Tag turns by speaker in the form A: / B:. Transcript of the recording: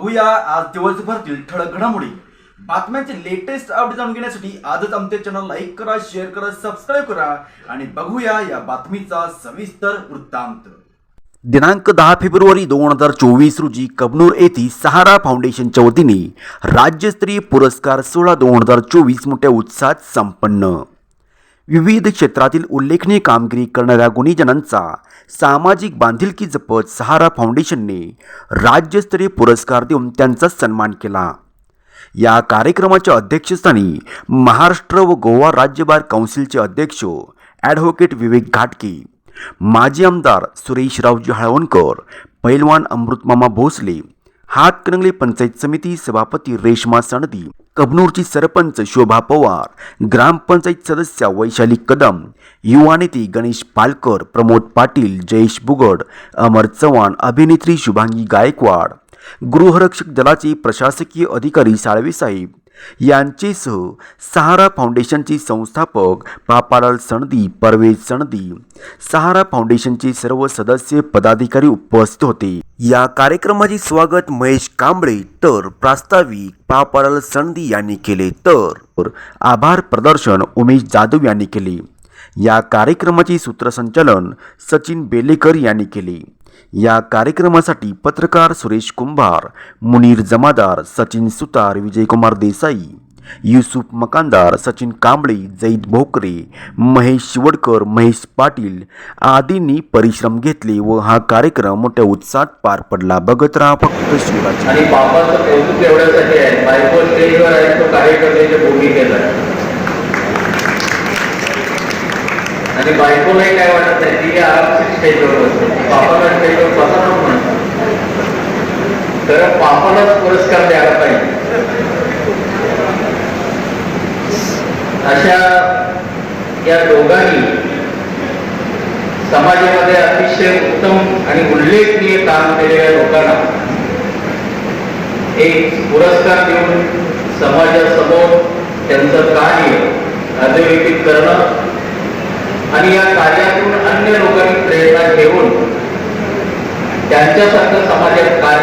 A: बघूया. आज दिवसभरातील ठळक घडामोडी. बातम्यांचे लेटेस्ट अपडेट जाणून घेण्यासाठी आजच आमच्या चॅनल लाईक करा शेअर करा सबस्क्राईब करा आणि बघूया या बातमीचा सविस्तर वृत्तांत. दिनांक दहा फेब्रुवारी दोन हजार चोवीस रोजी कबनूर येथील सहारा फाउंडेशनच्या वतीने राज्यस्तरीय पुरस्कार सोळा दोन हजार चोवीस मोठ्या उत्साहात संपन्न. विविध क्षेत्रातील उल्लेखनीय कामगिरी करणाऱ्या गुणीजनांचा सामाजिक बांधिलकी जपत सहारा फाउंडेशनने राज्यस्तरीय पुरस्कार देऊन त्यांचा सन्मान केला. या कार्यक्रमाच्या अध्यक्षस्थानी महाराष्ट्र व गोवा राज्य बार काउन्सिलचे अध्यक्ष ॲडव्होकेट विवेक घाटके माजी आमदार सुरेशरावजी हळवणकर पैलवान अमृतमामा भोसले हातकणंगले पंचायत समिती सभापती रेश्मा सणदी कबनूरची सरपंच शोभा पवार ग्रामपंचायत सदस्या वैशाली कदम युवा नेते गणेश पालकर प्रमोद पाटील जयेश बुगड अमर चव्हाण अभिनेत्री शुभांगी गायकवाड गृहरक्षक दलाचे प्रशासकीय अधिकारी साळवे साहेब यांचेसह सहारा फाउंडेशनचे संस्थापक पापालाल सणदी परवेज सणदी. सहारा फाउंडेशनचे सर्व सदस्य पदाधिकारी उपस्थित होते. या कार्यक्रमाचे स्वागत महेश कांबळे तर प्रास्ताविक पापालाल सणदी यांनी केले तर आभार प्रदर्शन उमेश जाधव यांनी केले. या कार्यक्रमाचे सूत्रसंचालन सचिन बेलेकर यांनी केले. या कार्यक्रमासाठी पत्रकार सुरेश कुंभार मुनीर जमादार सचिन सुतार विजयकुमार देसाई युसुफ मकानदार सचिन कांबळे जैद भोकरे महेश शिवडकर महेश पाटील आदींनी परिश्रम घेतले व हा कार्यक्रम मोठ्या उत्साहात पार पडला. बघत राहा फक्त शिवराज.
B: आणि बापाचं कौतुक एवढ्यासाठी आहे. बायको स्टेजवर आहे तो कार्यकर्त्याच्या भूमिकेत आहे आणि बायकोलाही काय वाटत नाही ती आरामशीर स्टेजवर बसते. पापाला स्टेजवर बसवणार म्हणून. तर पापालाच पुरस्कार द्यायला पाहिजे. अशा या दोघांनी समाजामध्ये अतिशय उत्तम आणि उल्लेखनीय काम केलेल्या लोकांना एक पुरस्कार देऊन समाजासमोर त्यांचं कार्य अधोरेखित करणं आणि या कार्यातून अन्य लोकांनी प्रेरणा घेऊन त्यांच्यासारखं समाजात कार्य